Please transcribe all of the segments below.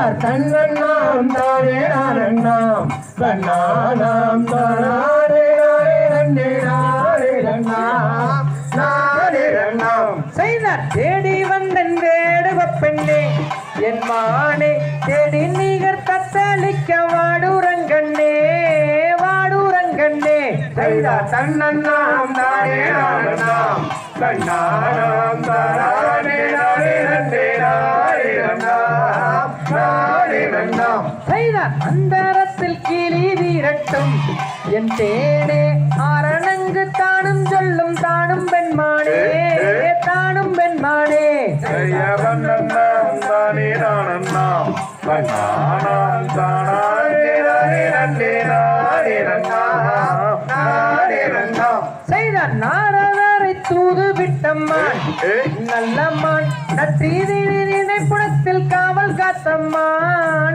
தன்னண்ணாம் தானே நானண்ணாம் நானே நன்னே நானே நன்னாம். நானே நன்னாம். செய்தார் தேடி வந்தன் வேடுவ பெண்ணே. என் மானே தேடி நீகர் தத்தளிக்க வாடுரங்கண்ணே வாடுரங்கண்ணே. செய்தார் தன்னண்ணாம் தானே நானண்ணாம் தன்னானாம் தானே நன்னாம் செய்தார் அந்தரத்தில் கிளி வீரட்டும். என் தேனே ஆரணங்கு தானும் சொல்லும் தானும் பெண்மானே தானும் பெண்மானே செய்யவண்ணம் தானே நானண்ணாம் தன்னானாம் தானே நானே நன்னே நானே நன்னாம் நானே நன்னாம் செய்தார் நாரதரை தூது விட்டம்மான். நல்லம்மான் நற்றீதிப்புடத்தில் காவல் காத்தம்மான்.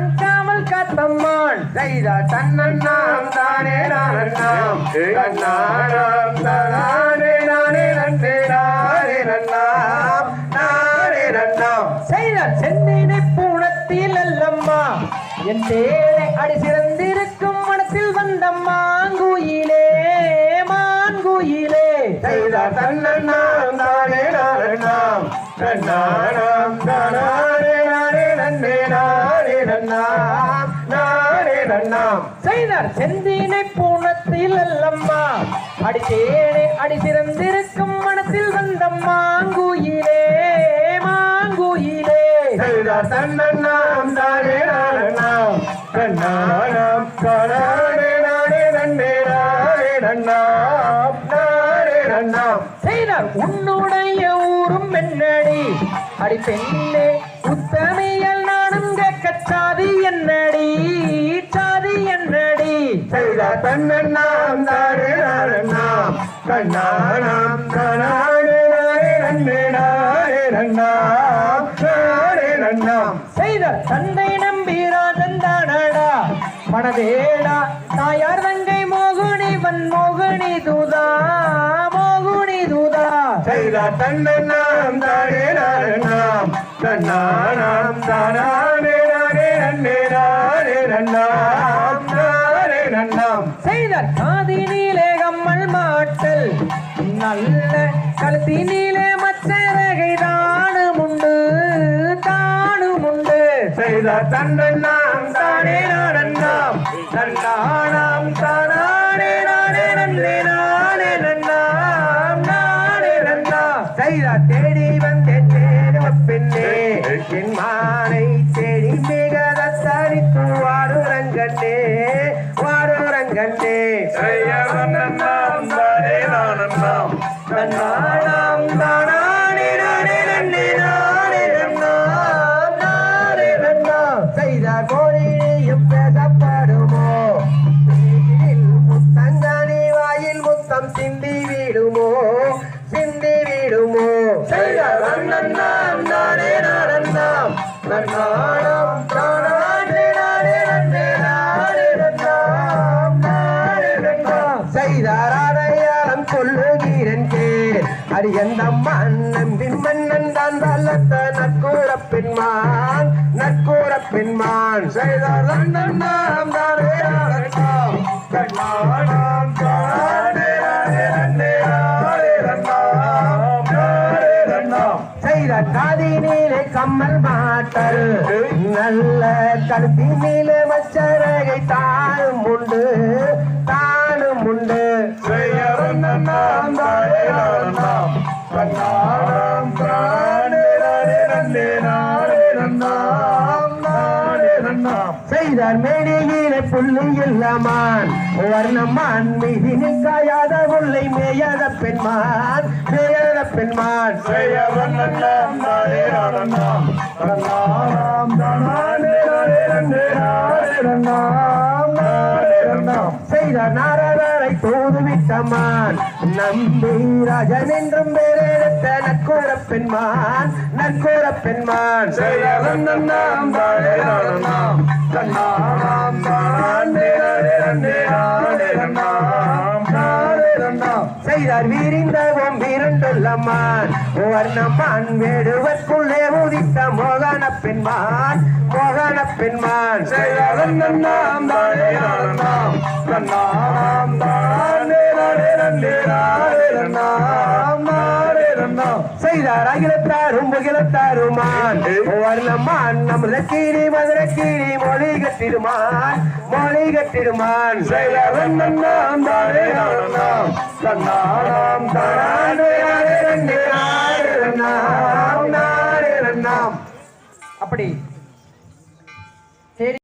காவல் செய்தா செய்தார் தன்னண்ணாம் தானே நானண்ணாம். நானாம் தானே நானே நன்றே நானே நன்னாம் நானே நன்னாம். செய்தார் சென்னை பூணத்தில் அல்லம்மா. என் தேனை அடி சிறந்திருக்கும் மனத்தில் வந்தம்மா குயிலே மான்குயிலே. செய்தார் தன்னண்ணாம் தானே நானண்ணாம். நானாம் நானே நன்னாம் நானே நன்னாம். செய்தார். செந்தினை பூணத்தில் அல்லம்மா. அடி தேனை அடி சிறந்திருக்கும் மனத்தில் வந்தம்மா குயிலே மாங்குயிலே. செய்தார். தன்னண்ணாம் தானே நானண்ணாம் தன்னானாம் தானே நானே நன்னே நானே நன்னாம். நானே நன்னாம். செய்தார். உன்னுடைய ஊரும் என்னடி? அடி பெண்ணே உத்தமையல் சாதி என்னடி? சாதி என்னடி? செய்தார் தன்னண்ணாம் தானே நானண்ணாம் தன்னானாம் தானே நானே நன்னே நானே நன்னாம் நானே நன்னாம். செய்தார் தந்தை நம்பி ராஜன் தானடா. மனதேடா தாயார் தங்கை மோகுனி வன் மோகினி தூதா மோகுனி தூதா. செய்தார் தன்னண்ணாம் தானே நானண்ணாம் தன்னானாம் தானே நானே நன்னே நானே நன்னாம் நானே நன்னாம் செய்தார். காதினிலே கம்மல் மாட்டல். நல்ல கழுத்தினிலே மச்சரகை தானும் உண்டு தானும் உண்டு செய்தார். தன்னண்ணாம் தானே நானண்ணாம் தன்னானாம் தானே நானே நன்னே நானே நன்னாம் நானே நன்னா செய்தார். தேடி வந்தேன். பெண்ணே என் மானை செடி மிகத தரித்து வாடுரங்கண்ணே வாடுரங்கண்ணே செய்யவண்ணாம் தானே நானண்ணாம் தன்னானாம் தானே நானே நன்னே நானே நன்னாம் நானே நன்னாம் செய்தார் கோழியும் பேசப்படுமோ முத்தங்கனி வாயில் முத்தம் சிந்தி விடுமோ சிந்தி விடுமோ செய்த வண்ணன்னா அடையாளம் சொல்லுகிறேன் கேள் அது எந்த மன்னன் மன்னன் தான் வல்லத்த நற்கூற பெண்மான் நற்கூற பெண்மான். செய்தார் காதினிலே கம்மல் மாட்டல். நல்ல கழுத்தினிலே மச்சரகை தானும் உண்டு தானும் உண்டு. செய்யவன் நாம் தானே நாம் கண்ணாடாம் தானே நன்னாம் மேடையில மேடையிலே புள்ளி இல்லாமான் வர்ணமான் மீதி நிற்காயாத முல்லை மேயாத பெண்மான் மேயாத பெண்மான். செய்யவன் நாராயண செய்தார் நாரதரை தூதுவிட்டமான். நம்பி ராஜன் என்றும் பேரெடுத்த நற்கூற பெண்மான். நற்கூற பெண்மான். செய்தார் வீரிந்தவும் வீரண்டுள்ளம்மான் வர்ணம்மான் வேடுவற்குள்ளே உதித்த மோகன பெண்மான். மோகன பெண்மான். செய்தாரம் நன்னாம் தானே நானந்தாம் அகிலத்தாரும் புகிலத்தாருமான் வர்ணமான் நமது கீழி மதுரை கீழி மொழி கட்டிடுமான் மொழி கட்டிடுமான் செய்தாரம் நன்னாம் தானே நானந்தாம் தன்னானாம் தானே